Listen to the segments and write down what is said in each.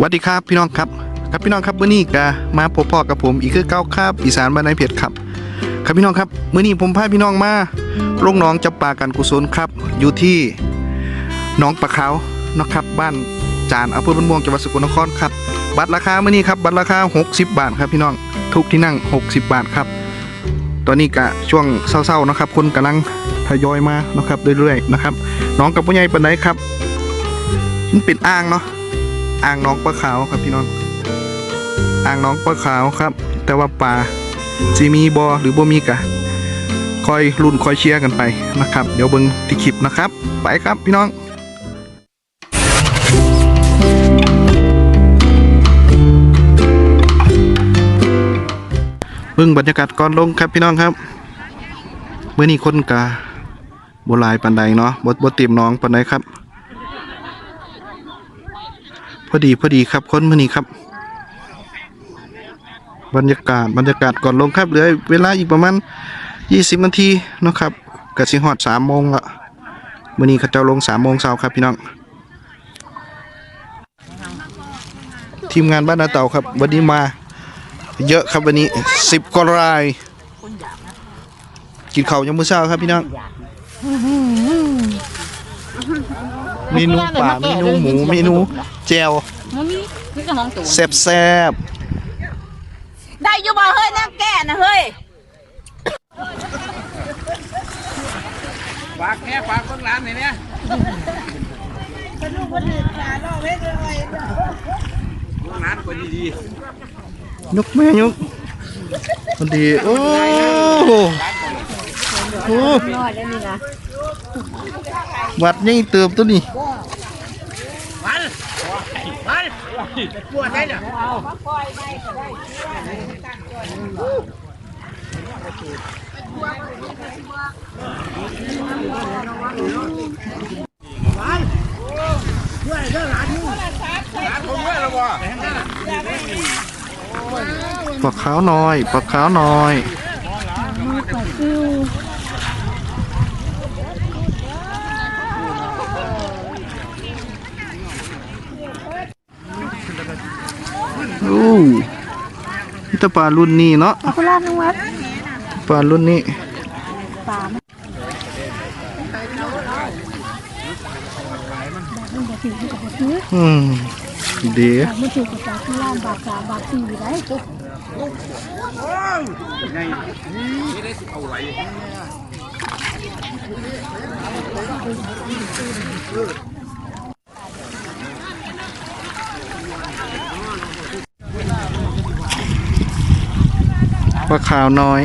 สวัสดีครับพี่น้องครับครับพี่น้องครับเมื้อนี้ก็มาพบพ่อกับผมอีกคือเก้าครับอีสานบ้านในเพชรครับ ครับพี่น้องครับเมื้อนี้ผมพาพี่น้องมาลงน้องจับปลากันกุศลครับ อยู่ที่หนองปลาขานะครับ บ้านจานอำเภอบ้านม่วงจังหวัดสกลนครครับบัตรราคาเมื้อนี้ครับบัตรราคา 60 บาทครับพี่น้องทุกที่นั่ง 60 บาทครับ ตอนนี้กะช่วงเศร้าๆนะครับ คนกำลังทยอยมานะครับเรื่อยๆนะครับน้องกับผู้ใหญ่ปานใดครับมันเป็นอ่างเนาะ อ่างน้องปลาขาวครับพี่น้อง อ่างน้องปลาขาวครับ แต่ว่าปลาจีมีบอหรือบ่มีกะคอยรุ่นคอยเชียร์กันไปนะครับ เดี๋ยวเบิ่งที่คลิปนะครับ ไปครับพี่น้องเบิ่งบรรยากาศก่อนลงครับพี่น้องครับเมื่อนี้คนกะบ่หลายปานใดเนาะบ่บ่เต็มน้องปานใดครับ พอดีพอดีครับคนมื่อนี้ครับ บรรยากาศบรรยากาศก่อนลงครับเหลือเวลาอีกประมาณ20นาทีนะครับกะสิฮอด3โมงละมื่อนี้เขาเจ้าลง3โมงเช้าครับพี่น้อง ทีมงานบ้านนาเต่าครับ วันนี้มา เยอะครับวันนี้10กว่าราย กินข้าวยังมื้อเช้าครับพี่น้อง เมนูป่าเมนูหมูเมนูแจวมันมีนี่ก็ห้องตัวแซ่บแซ่บได้อยู่บ่เฮ้ยน้ำแก่นะเฮ้ยฝากแค่ฝากคนร้านหน่อยเนี่ยร้านคนดียกแม่ยกพอดีโอ้ โหโอ้วัดยังเติมตัวนี้ๆวันวันปวดได้เนี่ยปลาขาวน้อยปลาขาวน้อย นี่แต่ปลารุ่นนี้เนาะเอาคุณลาดนึงวัดปลารุ่นนี้ปลาอืมดีไม่ถูกกับปลาคุณลาดบาทสามบาทสี่ได้ป ว่าข่าวน้อย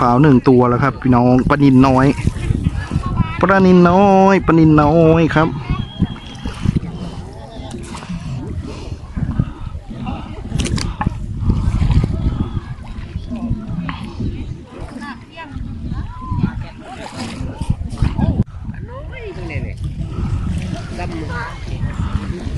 ขาวหนึ่งตัวแล้วครับ พี่น้องปลานินน้อยปลานินน้อยปลานินน้อยครับ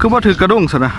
คือว่าถือกระด้งสินะ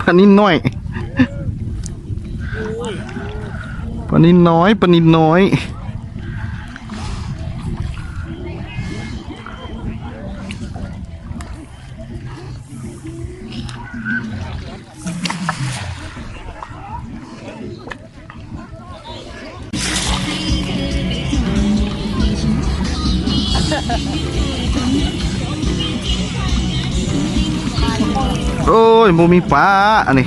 ปลานินน้อย ปนินน้อยปนินน้อย โอ้ยโมมีปลาอันนี้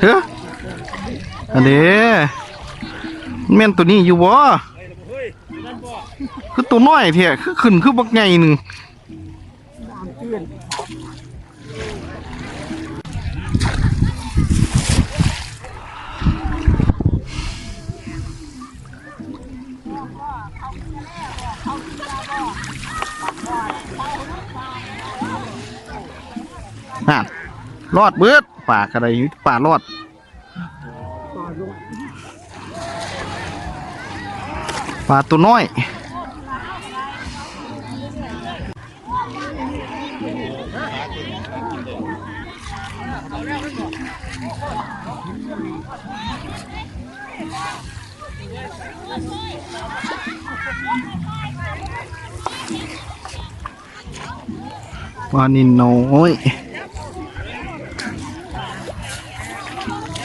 เฮ้ยอันนี้แม่นตัวนี้อยู่บ่คือตัวน้อยเท่คือขึ้นคือบักไงหนึ่ง นั่นรอดเบิดป่ากระไดป่ารอดปลาตัวน้อยปลานินน้อย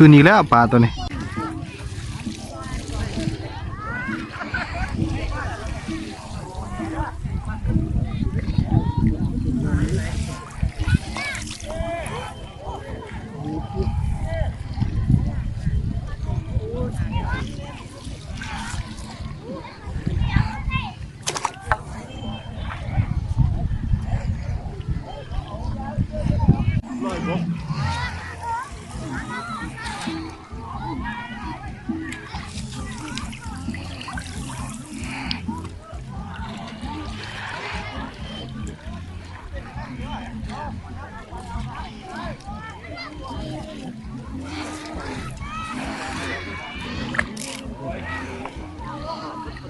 คืนนี้แล้วปลาตัวนี้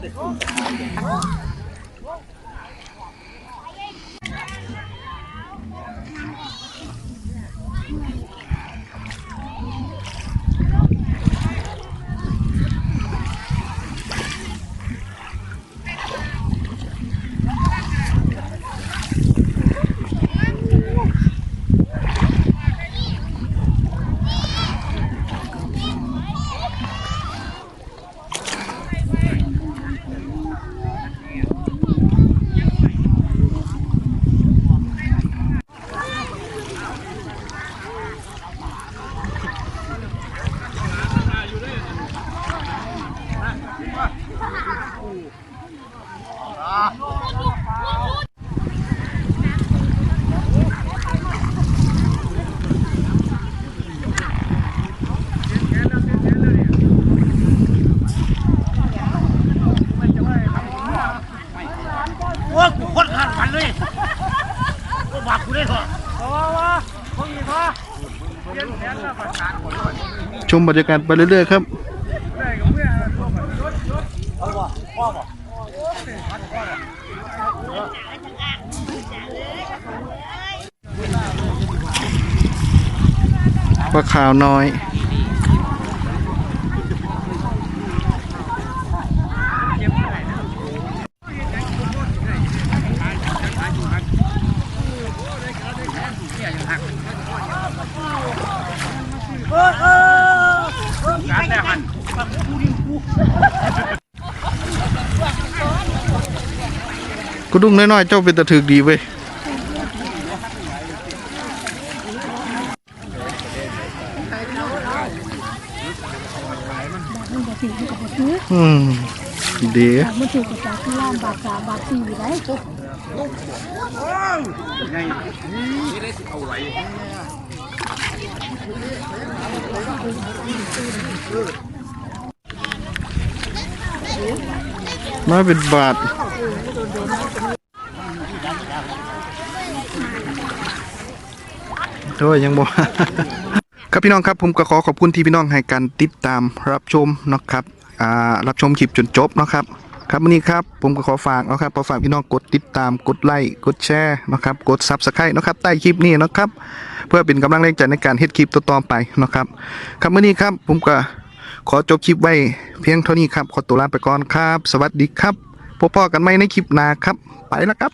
最高! โอ้กูคนขันขันเลยโอ้บาปกูได้เถอะชมบรรยากาศไปเรื่อยๆครับ ปลาขาวน้อยยังหัก เออเออ การแต่หัน กูดุ้งน้อยๆ เจ้าเป็นตะถึกดีเว้ยอืมดีมันถือกับจากที่ล่ามบาทสามบาทสี่ได้มาเป็นบาท โอ้ยยังบ่ครับพี่น้องครับผมก็ขอขอบคุณที่พี่น้องให้การติดตามรับชมนะครับอ่ารับชมคลิปจนจบนะครับครับวันนี้ครับผมก็ขอฝากนะครับขอฝากพี่น้องกดติดตามกดไลค์กดแชร์นะครับกดซับสไครต์นะครับใต้คลิปนี้นะครับเพื่อเป็นกำลังแรงใจในการเฮ็ดคลิปต่อๆไปนะครับครับวันนี้ครับผมก็ขอจบคลิปไว้เพียงเท่านี้ครับขอตัวลาไปก่อนครับ สวัสดีครับพบพ่อกันใหม่ในคลิปหน้าครับ ไปแล้วครับ